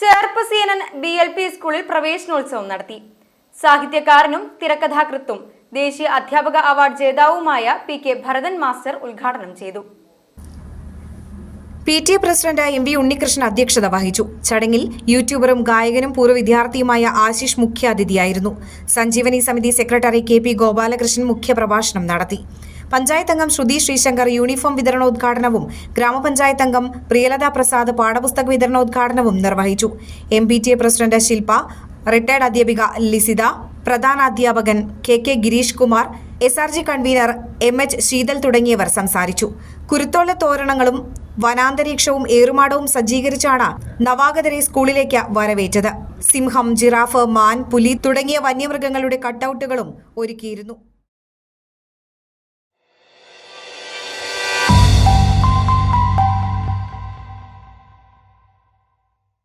ചേർപ്പസീനൻ B L P സ്കൂളിൽ പ്രവേശനോത്സവം നടത്തി. സാഹിത്യകാരനും തിരക്കഥാകൃത്തും ദേശീയ അധ്യാപക അവാർഡ് ജേതാവുമായ പി കെ ഭരതൻ മാസ്റ്റർ ഉദ്ഘാടനം ചെയ്തു. P T A president M V Unnikrishnan അധ്യക്ഷത വഹിച്ചു. ചടങ്ങിൽ യൂട്യൂബറും ഗായകനും പൂർവ വിദ്യാർത്ഥിയുമായ ആശിഷ് മുഖ്യാതിഥിയായിരുന്നു. സഞ്ജീവനി സമിതി സെക്രട്ടറി കെ പി ഗോപാലകൃഷ്ണൻ മുഖ്യപ്രഭാഷണം നടത്തി. പഞ്ചായത്ത് അംഗം ശ്രുതി ശ്രീശങ്കർ യൂണിഫോം വിതരണോദ്ഘാടനവും ഗ്രാമപഞ്ചായത്ത് അംഗം പ്രിയലത പ്രസാദ് പാഠപുസ്തക വിതരണോദ്ഘാടനവും നിർവഹിച്ചു. M P T A president Shilpa retired അധ്യാപിക ലിസിത പ്രധാന അധ്യാപകൻ K K Gireesh Kumar S R G convener M H Sheethal തുടങ്ങിയവർ സംസാരിച്ചു. കുരുത്തോള തോരണങ്ങളും വനാന്തരീക്ഷവും ഏറുമാടവും സജ്ജീകരിച്ചാണ് നവാഗതരെ സ്കൂളിലേക്ക് വരവേറ്റത്. സിംഹം ജിറാഫ് മാൻ പുലി തുടങ്ങിയ വന്യമൃഗങ്ങളുടെ കട്ടൌട്ടുകളും ഒരുക്കിയിരുന്നു.